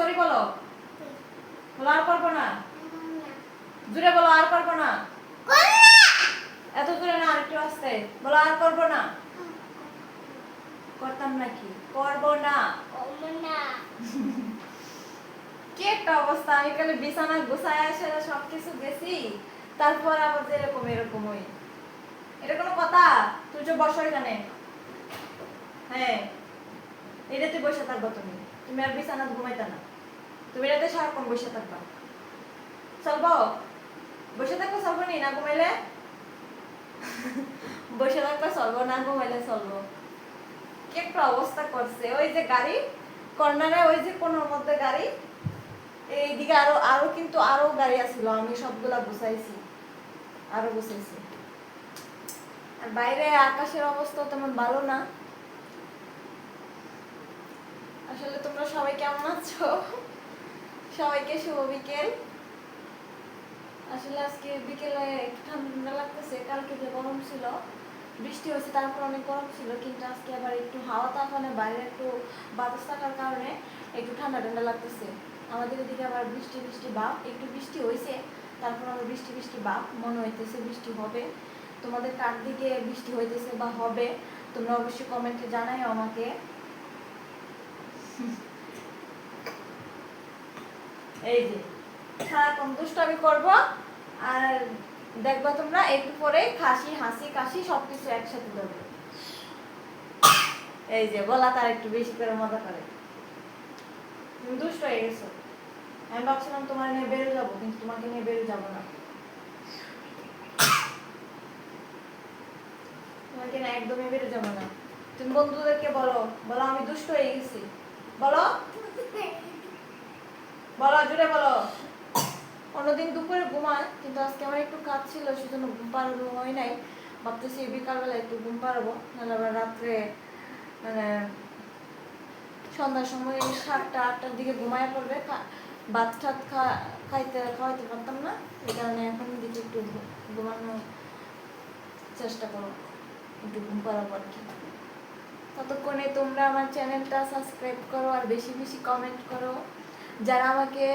Sorry বলো। বলো আর করব না? জুড়ে বলো আর করব না? এত জোরে না আরেকটু আসতে। বলো আর করব না? করতাম নাকি? করব না। কি একটা অবস্থা, আমি কালে বিছানা গুছায় আসে সব কিছু গেছি। তারপর আবার যে এরকম এরকম এটা কোনো কথা? তুই যে বসো এখানে। হ্যাঁ এটাতে বসে থাকব তুমি। তুমি আর বিছানা ঘুমাইতে না। তুমি এটাতে সারাক্ষণ বসে থাকবা। চলবো? বসে থাকব চলবো নি? না ঘুমাইলে? বসে থাকবে চলবো, না ঘুমাইলে চলবো। কি একটা অবস্থা করছে? ওই যে গাড়ি, কর্নারে ওই যে কোনোর মধ্যে গাড়ি, এইদিকে আরও আরও কিন্তু আরও গাড়ি আছিল। আমি সবগুলা গুছাইছি, আরও গুছাইছি। আর বাইরে আকাশের অবস্থা তেমন ভালো না। আসলে তোমরা সবাই কেমন আছো? সবাইকে শুভ বিকেল। আসলে আজকে বিকেলে একটু ঠান্ডা লাগতেছে, কালকে যে গরম ছিল, বৃষ্টি হয়েছে, তারপর অনেক গরম ছিল, কিন্তু আজকে আবার একটু হাওয়া তাকানে বাইরে একটু বাতাস থাকার কারণে একটু ঠান্ডা ঠান্ডা লাগতেছে। আমাদের এদিকে আবার বৃষ্টি বৃষ্টি বাপ, একটু বৃষ্টি হয়েছে, তারপর আবার বৃষ্টি বৃষ্টি বাপ, মনে হইতেছে বৃষ্টি হবে। তোমাদের কার দিকে বৃষ্টি হইতেছে বা হবে, তোমরা অবশ্যই কমেন্টে জানাই আমাকে। এই যে দুষ্টামি করব, আর তোমরা একটু পরে খাসি হাসি, কাশি একসাথে দেবো। এই যে, বলা তার একটু বেশি করে মজা করে। তুমি দুষ্ট হয়ে গেছো। আমি ভাবছিলাম তোমার নিয়ে বেরো যাব, কিন্তু তোমাকে নিয়ে বেরো যাব না। তোমাকে না একদমই বেরো যাব না। তুমি বন্ধুদেরকে বলো বলো আমি দুষ্ট হয়ে গেছি। বলো? বলো জুড়ে বলো। অন্যদিন দুপুরে ঘুমায়, কিন্তু আজকে আমার একটু কাজ ছিল, সেজন্য ঘুম পাড়ানো হয় নাই। ভাবতেছি বিকালবেলা একটু ঘুম পাড়াবো, নাহলে আবার রাত্রে মানে সন্ধ্যার সময় সাতটা, আটটার দিকে ঘুমায় পড়বে। ভাত খা- খাইতে, খাওয়াইতে পারতাম না, এই কারণে এখন দিকে একটু ঘুমানোর চেষ্টা করো একটু ঘুম পাড়াবো আর কি। ততক্ষণে তোমরা আমার চ্যানেলটা সাবস্ক্রাইব করো আর বেশি বেশি কমেন্ট করো। যারা আমাকে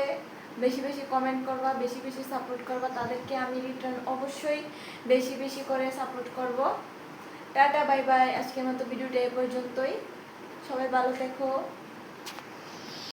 বেশি বেশি কমেন্ট করবা, বেশি বেশি সাপোর্ট করবা, তাদেরকে আমি রিটার্ন অবশ্যই বেশি বেশি করে সাপোর্ট করব। টাটা বাই বাই আজকের মতো ভিডিওটা এ পর্যন্তই। সবাই ভালো থেকো।